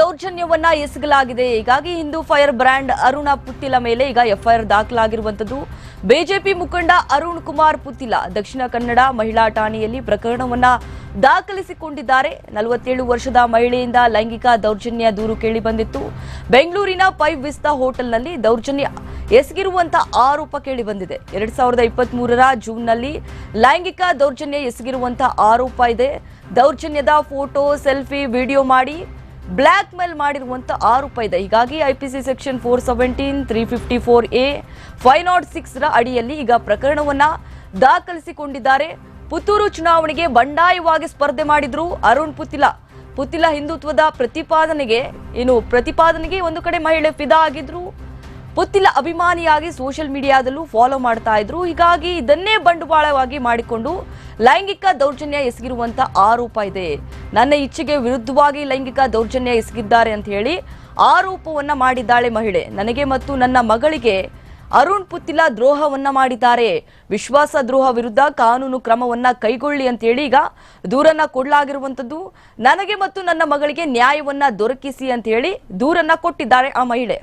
ದೌರ್ಜನ್ಯವನ್ನ ಎಸಗಲಾಗಿದೆ. ಹೀಗಾಗಿ Hindu fire brand Arun Puthila ಮೇಲೆ ಈಗ ಎಫ್ಐಆರ್ ದಾಖಲಾಗಿರುವಂತದ್ದು ಬಿಜೆಪಿ ಮುಖಂಡ ಅರುಣ್ ಕುಮಾರ್ ಪುತ್ತಿಲ ದಕ್ಷಿಣ ಕನ್ನಡ ಮಹಿಳಾ ಠಾಣೆಯಲ್ಲಿ ಪ್ರಕರಣವನ್ನ ದಾಖಲಿಸಿಕೊಂಡಿದ್ದಾರೆ. ನಲವತ್ತೇಳು ವರ್ಷದ ಮಹಿಳೆಯಿಂದ ಲೈಂಗಿಕ ದೌರ್ಜನ್ಯ ದೂರು ಕೇಳಿ ಬಂದಿತ್ತು ಬೆಂಗಳೂರಿನ ಫೈವ್ ವಿಸ್ತಾ ಹೋಟೆಲ್ನಲ್ಲಿ ದೌರ್ಜನ್ಯ ಎಸಗಿರುವಂತ ಆರೋಪ ಕೇಳಿ ಬಂದಿದೆ ಎರಡ್ ಸಾವಿರದ ಇಪ್ಪತ್ತ್ ಮೂರರ ಜೂನ್ನಲ್ಲಿ ಲೈಂಗಿಕ ದೌರ್ಜನ್ಯ ಎಸಗಿರುವಂತ ಆರೋಪ ಇದೆ. ದೌರ್ಜನ್ಯದ ಫೋಟೋ, ಸೆಲ್ಫಿ, ವಿಡಿಯೋ ಮಾಡಿ ಬ್ಲ್ಯಾಕ್ ಮೇಲ್ ಮಾಡಿರುವಂತ ಆರೋಪ ಇದೆ. ಹೀಗಾಗಿ I P C section four seventeen three fifty four A five not six ರ ಅಡಿಯಲ್ಲಿ ಈಗ ಪ್ರಕರಣವನ್ನ ದಾಖಲಿಸಿಕೊಂಡಿದ್ದಾರೆ. ಪುತ್ತೂರು ಚುನಾವಣೆಗೆ ಬಂಡಾಯವಾಗಿ ಸ್ಪರ್ಧೆ ಮಾಡಿದ್ರು ಅರುಣ್ ಪುತಿಲಾ ಪುತ್ತಿಲ ಹಿಂದುತ್ವದ ಪ್ರತಿಪಾದನೆಗೆ, ಏನು ಪ್ರತಿಪಾದನೆಗೆ ಒಂದು ಕಡೆ ಮಹಿಳೆ ಫಿದಾ ಆಗಿದ್ರು. ಪುತ್ತಿಲ ಅಭಿಮಾನಿಯಾಗಿ ಸೋಷಿಯಲ್ ಮೀಡಿಯಾದಲ್ಲೂ ಫಾಲೋ ಮಾಡ್ತಾ ಇದ್ರು. ಹೀಗಾಗಿ ಇದನ್ನೇ ಬಂಡವಾಳವಾಗಿ ಮಾಡಿಕೊಂಡು ಲೈಂಗಿಕ ದೌರ್ಜನ್ಯ ಎಸಗಿರುವಂತ ಆರೋಪ ಇದೆ. ನನ್ನ ಇಚ್ಛೆಗೆ ವಿರುದ್ಧವಾಗಿ ಲೈಂಗಿಕ ದೌರ್ಜನ್ಯ ಎಸಗಿದ್ದಾರೆ ಅಂತ ಹೇಳಿ ಆರೋಪವನ್ನ ಮಾಡಿದ್ದಾಳೆ ಮಹಿಳೆ. ನನಗೆ ಮತ್ತು ನನ್ನ ಮಗಳಿಗೆ ಅರುಣ್ ಪುತ್ತಿಲ ದ್ರೋಹವನ್ನ ಮಾಡಿದ್ದಾರೆ. ವಿಶ್ವಾಸ ದ್ರೋಹ ವಿರುದ್ಧ ಕಾನೂನು ಕ್ರಮವನ್ನ ಕೈಗೊಳ್ಳಿ ಅಂತ ಹೇಳಿ ಈಗ ದೂರನ್ನ ಕೊಡಲಾಗಿರುವಂತದ್ದು ನನಗೆ ಮತ್ತು ನನ್ನ ಮಗಳಿಗೆ ನ್ಯಾಯವನ್ನ ದೊರಕಿಸಿ ಅಂತ ಹೇಳಿ ದೂರನ್ನ ಕೊಟ್ಟಿದ್ದಾರೆ ಆ ಮಹಿಳೆ.